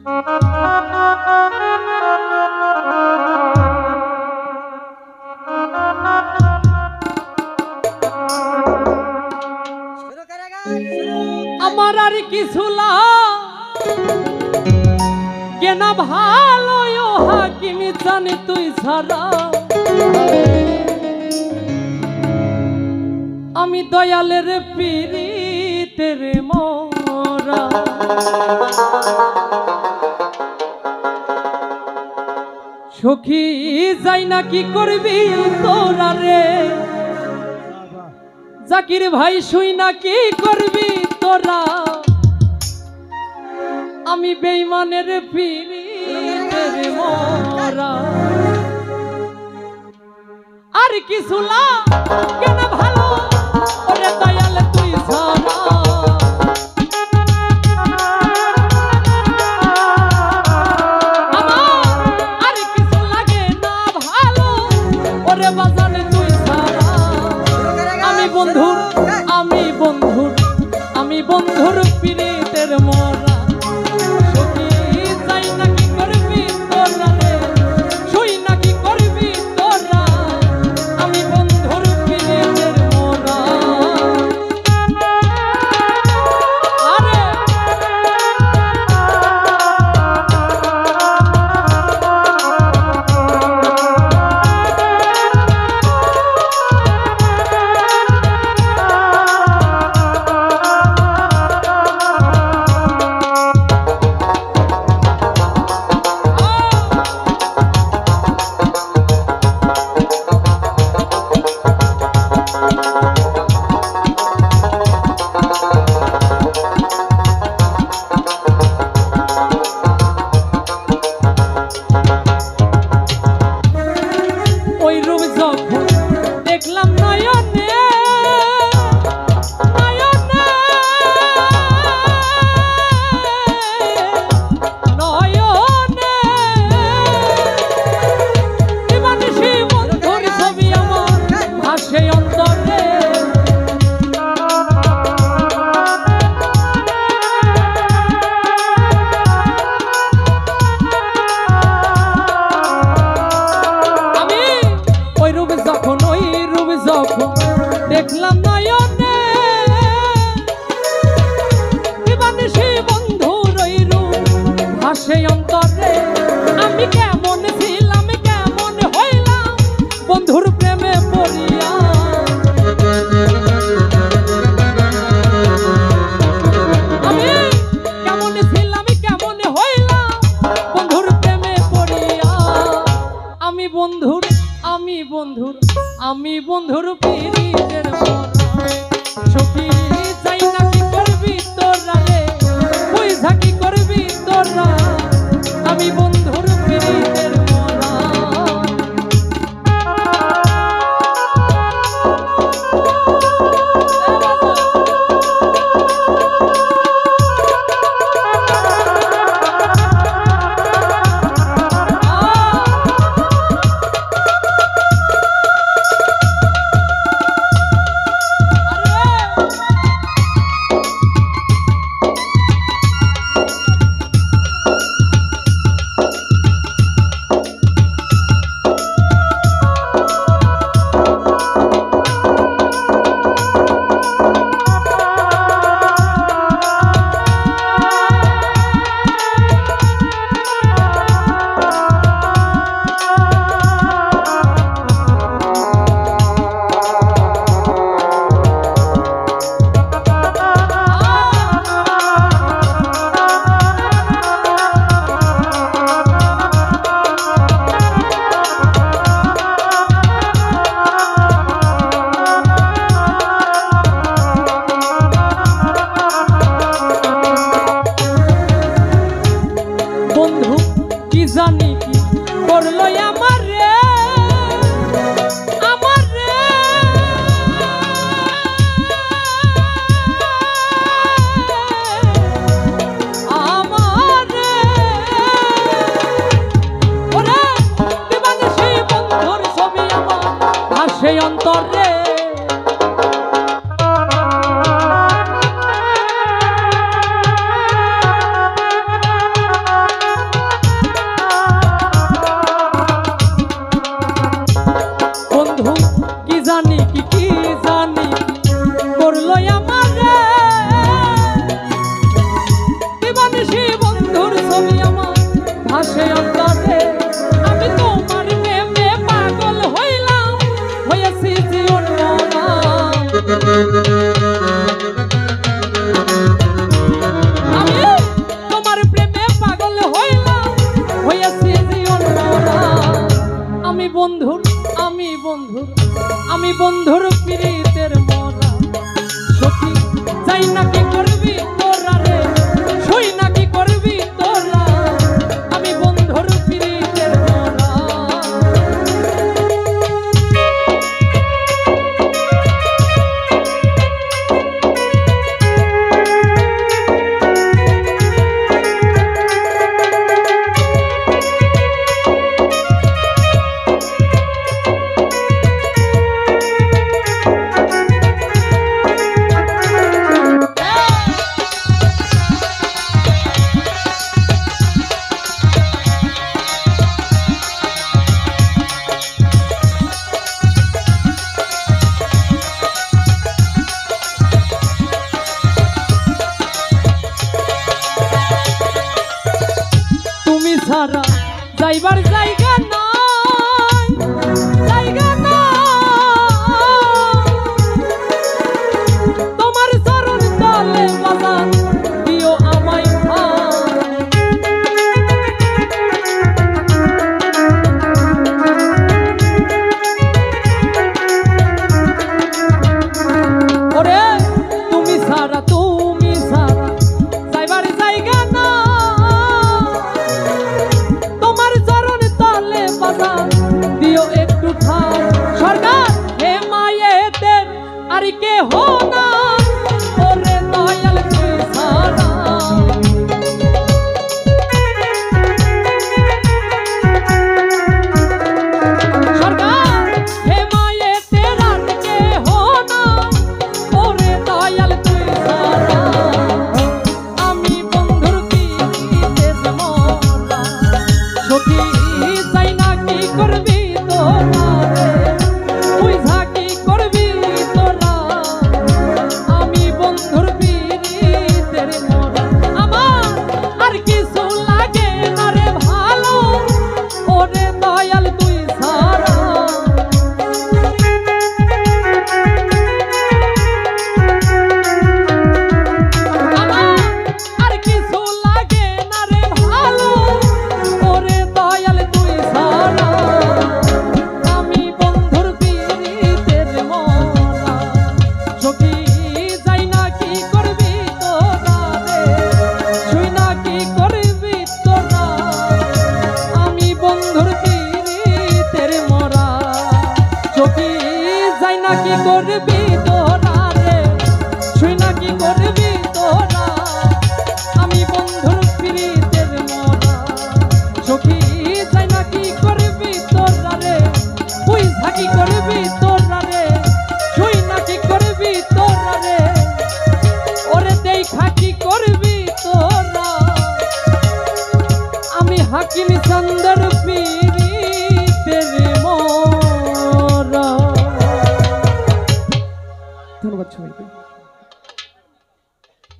আমার আর কিছু কেনা ভালো হা হাকিমি জানি তুই ছাড়া। আমি দয়ালের পিড়িতে মরা। সখী যাই না কি করবি তোরা রে? জাকির ভাই শুই না কি করবি তোরা? আমি বেইমানের ফিরি মরা। আর কিছু না, কেন ভালো? ওরে দয়াল, তুই সব বন্ধুর পীড়িতের মন। বন্ধুর আমি বন্ধুর আমি বন্ধুর পিড়ি সখী torre আমি বন্ধুর আমি বন্ধুর পীড়িতের মরা। সখী যাই না দোলারে শুই না কি করবি?